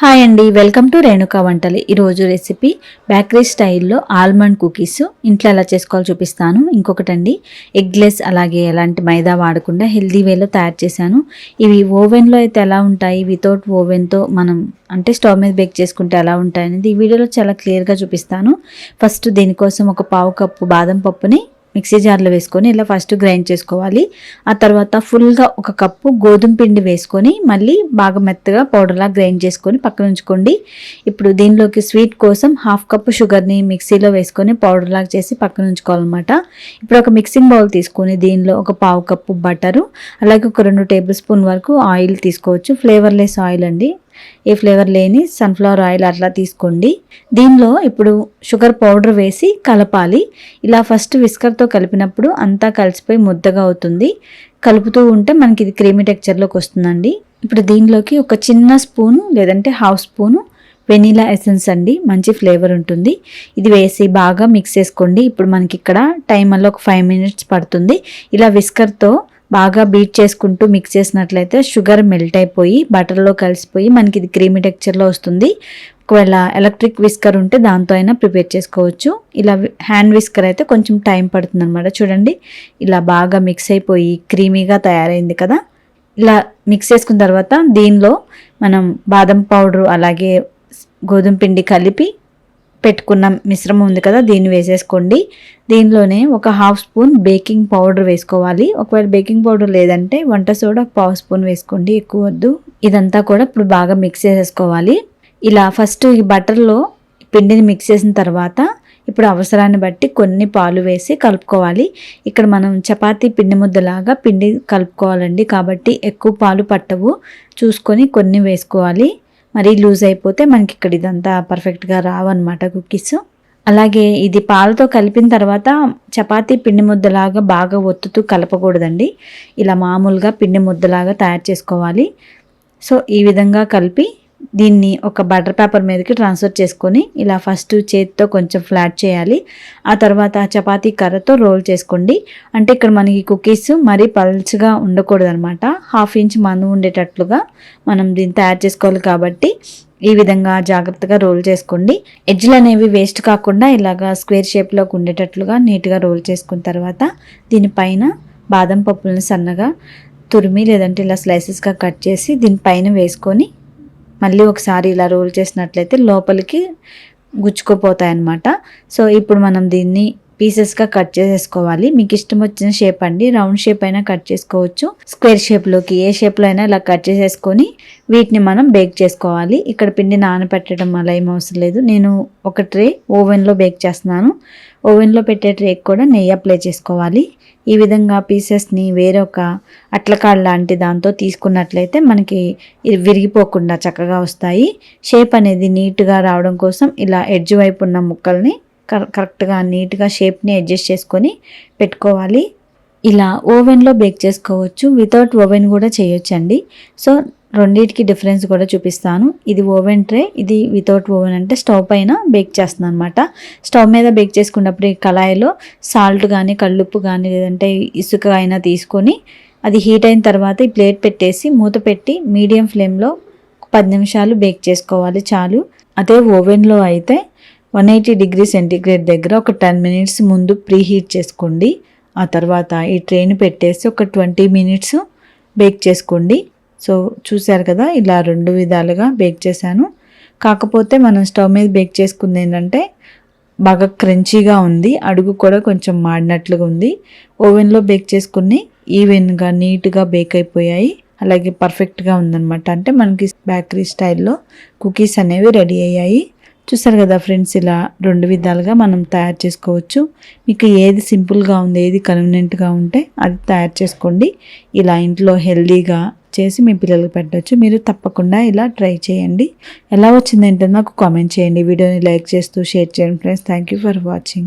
Hi అండి welcome to Renuka వంటలు ఈరోజు రెసిపీ బేకరీ స్టైల్లో ఆల్మండ్ కుకీస్ ఇంట్లో ఎలా చేసుకోవాలో చూపిస్తాను. ఇంకొకటండి ఎగ్లెస్ అలాగే ఎలాంటి మైదా వాడకుండా హెల్దీ వేలో తయారు చేశాను. ఇవి ఓవెన్లో అయితే ఎలా ఉంటాయి? వితౌట్ ఓవెన్తో మనం అంటే స్టవ్ మీద బేక్ చేసుకుంటే ఎలా ఉంటాయి అనేది ఈ వీడియోలో చాలా క్లియర్గా చూపిస్తాను. ఫస్ట్ దీనికోసం ఒక పావు కప్పు బాదం పప్పుని మిక్సీ జార్లో వేసుకొని ఇలా ఫస్ట్ గ్రైండ్ చేసుకోవాలి. ఆ తర్వాత ఫుల్గా ఒక కప్పు గోధుమ పిండి వేసుకొని మళ్ళీ బాగా మెత్తగా పౌడర్లా గ్రైండ్ చేసుకొని పక్కన ఉంచుకోండి. ఇప్పుడు దీనిలోకి స్వీట్ కోసం హాఫ్ కప్పు షుగర్ని మిక్సీలో వేసుకొని పౌడర్ లాగా చేసి పక్కన ఉంచుకోవాలన్నమాట. ఇప్పుడు ఒక మిక్సింగ్ బౌల్ తీసుకొని దీనిలో ఒక పావు కప్పు బటరు అలాగే ఒక రెండు టేబుల్ స్పూన్ వరకు ఆయిల్ తీసుకోవచ్చు. ఫ్లేవర్లెస్ ఆయిల్ అండి. ఏ ఫ్లేవర్ లేని సన్ఫ్లవర్ ఆయిల్ అట్లా తీసుకోండి. దీనిలో ఇప్పుడు షుగర్ పౌడర్ వేసి కలపాలి. ఇలా ఫస్ట్ విస్కర్తో కలిపినప్పుడు అంతా కలిసిపోయి ముద్దగా అవుతుంది. కలుపుతూ ఉంటే మనకి ఇది క్రీమీ టెక్చర్లోకి వస్తుందండి. ఇప్పుడు దీనిలోకి ఒక చిన్న స్పూను లేదంటే హాఫ్ స్పూను వెనీలా ఎసెన్స్ అండి. మంచి ఫ్లేవర్ ఉంటుంది. ఇది వేసి బాగా మిక్స్ చేసుకోండి. ఇప్పుడు మనకి ఇక్కడ టైమర్లో ఒక ఫైవ్ మినిట్స్ పడుతుంది. ఇలా విస్కర్తో బాగా బీట్ చేసుకుంటూ మిక్స్ చేసినట్లయితే షుగర్ మెల్ట్ అయిపోయి బటర్లో కలిసిపోయి మనకి ఇది క్రీమీ టెక్చర్లో వస్తుంది. ఒకవేళ ఎలక్ట్రిక్ విస్కర్ ఉంటే దాంతో అయినా ప్రిపేర్ చేసుకోవచ్చు. ఇలా హ్యాండ్ విస్కర్ అయితే కొంచెం టైం పడుతుంది అనమాట చూడండి ఇలా బాగా మిక్స్ అయిపోయి క్రీమీగా తయారైంది కదా. ఇలా మిక్స్ చేసుకున్న తర్వాత దీనిలో మనం బాదం పౌడర్ అలాగే గోధుమ పిండి కలిపి పెట్టుకున్న మిశ్రమం ఉంది కదా దీన్ని వేసేసుకోండి. దీనిలోనే ఒక హాఫ్ స్పూన్ బేకింగ్ పౌడర్ వేసుకోవాలి. ఒకవేళ బేకింగ్ పౌడర్ లేదంటే వంట సోడా ఒక పావు స్పూన్ వేసుకోండి ఎక్కువ వద్దు. ఇదంతా కూడా ఇప్పుడు బాగా మిక్స్ చేసేసుకోవాలి. ఇలా ఫస్ట్ ఈ బటర్లో పిండిని మిక్స్ చేసిన తర్వాత ఇప్పుడు అవసరాన్ని బట్టి కొన్ని పాలు వేసి కలుపుకోవాలి. ఇక్కడ మనం చపాతీ పిండి ముద్దలాగా పిండి కలుపుకోవాలండి కాబట్టి ఎక్కువ పాలు పట్టవు. చూసుకొని కొన్ని వేసుకోవాలి. మరీ లూజ్ అయిపోతే మనకి ఇక్కడ ఇదంతా పర్ఫెక్ట్గా రావన్నమాట కుక్కీస్. అలాగే ఇది పాలతో కలిపిన తర్వాత చపాతీ పిండి ముద్దలాగా బాగా ఒత్తుతూ కలపకూడదండి. ఇలా మామూలుగా పిండి ముద్దలాగా తయారు చేసుకోవాలి. సో ఈ విధంగా కలిపి దీన్ని ఒక బటర్ పేపర్ మీదకి ట్రాన్స్ఫర్ చేసుకొని ఇలా ఫస్ట్ చేతితో కొంచెం ఫ్లాట్ చేయాలి. ఆ తర్వాత చపాతీ కర్రతో రోల్ చేసుకోండి. అంటే ఇక్కడ మనకి కుకీస్ మరీ పల్చగా ఉండకూడదు అనమాట హాఫ్ ఇంచ్ మందు ఉండేటట్లుగా మనం దీన్ని తయారు చేసుకోవాలి కాబట్టి ఈ విధంగా జాగ్రత్తగా రోల్ చేసుకోండి. ఎడ్జ్లు అనేవి వేస్ట్ కాకుండా ఇలాగా స్క్వేర్ షేప్లోకి ఉండేటట్లుగా నీట్గా రోల్ చేసుకున్న తర్వాత దీనిపైన బాదం పప్పులను సన్నగా తురిమి లేదంటే ఇలా స్లైసెస్గా కట్ చేసి దీనిపైన వేసుకొని మళ్ళీ ఒకసారి ఇలా రోల్ చేసినట్లయితే లోపలికి గుచ్చుకుపోతాయి అన్నమాట సో ఇప్పుడు మనం దీన్ని పీసెస్గా కట్ చేసేసుకోవాలి మీకు ఇష్టం వచ్చిన షేప్ అండి. రౌండ్ షేప్ అయినా కట్ చేసుకోవచ్చు. స్క్వేర్ షేప్లోకి ఏ షేప్లో అయినా ఇలా కట్ చేసేసుకొని వీటిని మనం బేక్ చేసుకోవాలి. ఇక్కడ పిండి నానబెట్టడం అలా ఏం అవసరం లేదు. నేను ఒక ట్రే ఓవెన్లో బేక్ చేస్తున్నాను. ఓవెన్లో పెట్టే ట్రేకి కూడా నెయ్యి అప్లై చేసుకోవాలి. ఈ విధంగా పీసెస్ని వేరొక అట్లకాడ లాంటి దాంతో తీసుకున్నట్లయితే మనకి విరిగిపోకుండా చక్కగా వస్తాయి. షేప్ అనేది నీట్గా రావడం కోసం ఇలా ఎడ్జ్ వైపు ఉన్న ముక్కల్ని కరెక్ట్గా నీట్గా షేప్ని అడ్జస్ట్ చేసుకొని పెట్టుకోవాలి. ఇలా ఓవెన్లో బేక్ చేసుకోవచ్చు. వితౌట్ ఓవెన్ కూడా చేయొచ్చండి. సో రెండింటికి డిఫరెన్స్ కూడా చూపిస్తాను. ఇది ఓవెన్ ట్రే ఇది వితౌట్ ఓవెన్ అంటే స్టవ్ పైన బేక్ చేస్తున్నాను అనమాట స్టవ్ మీద బేక్ చేసుకున్నప్పుడు ఈ కళాయిలో సాల్ట్ కానీ కళ్ళుప్పు కానీ లేదంటే ఇసుక అయినా తీసుకొని అది హీట్ అయిన తర్వాత ఈ ప్లేట్ పెట్టేసి మూత పెట్టి మీడియం ఫ్లేమ్లో పది నిమిషాలు బేక్ చేసుకోవాలి చాలు. అదే ఓవెన్లో అయితే వన్ ఎయిటీ డిగ్రీ సెంటీగ్రేడ్ దగ్గర ఒక టెన్ మినిట్స్ ముందు ప్రీ హీట్ చేసుకోండి. ఆ తర్వాత ఈ ట్రైన్ పెట్టేసి ఒక ట్వంటీ మినిట్స్ బేక్ చేసుకోండి. సో చూశారు కదా ఇలా రెండు విధాలుగా బేక్ చేశాను. కాకపోతే మనం స్టవ్ మీద బేక్ చేసుకుంది ఏంటంటే బాగా క్రంచీగా ఉంది. అడుగు కూడా కొంచెం మాడినట్లుగా ఉంది. ఓవెన్లో బేక్ చేసుకుని ఈవెన్గా నీట్గా బేక్ అయిపోయాయి. అలాగే పర్ఫెక్ట్గా ఉందన్నమాట. అంటే మనకి బేకరీ స్టైల్లో కుకీస్ అనేవి రెడీ అయ్యాయి. చూసారు కదా ఫ్రెండ్స్ ఇలా రెండు విధాలుగా మనం తయారు చేసుకోవచ్చు. మీకు ఏది సింపుల్గా ఉంది ఏది కన్వీనియంట్గా ఉంటే అది తయారు చేసుకోండి. ఇలా ఇంట్లో హెల్దీగా చేసి మీ పిల్లలకు పెట్టవచ్చు మీరు తప్పకుండా ఇలా ట్రై చేయండి. ఎలా వచ్చిందంటే నాకు కామెంట్ చేయండి. వీడియోని లైక్ చేస్తూ షేర్ చేయండి friends. Thank you for watching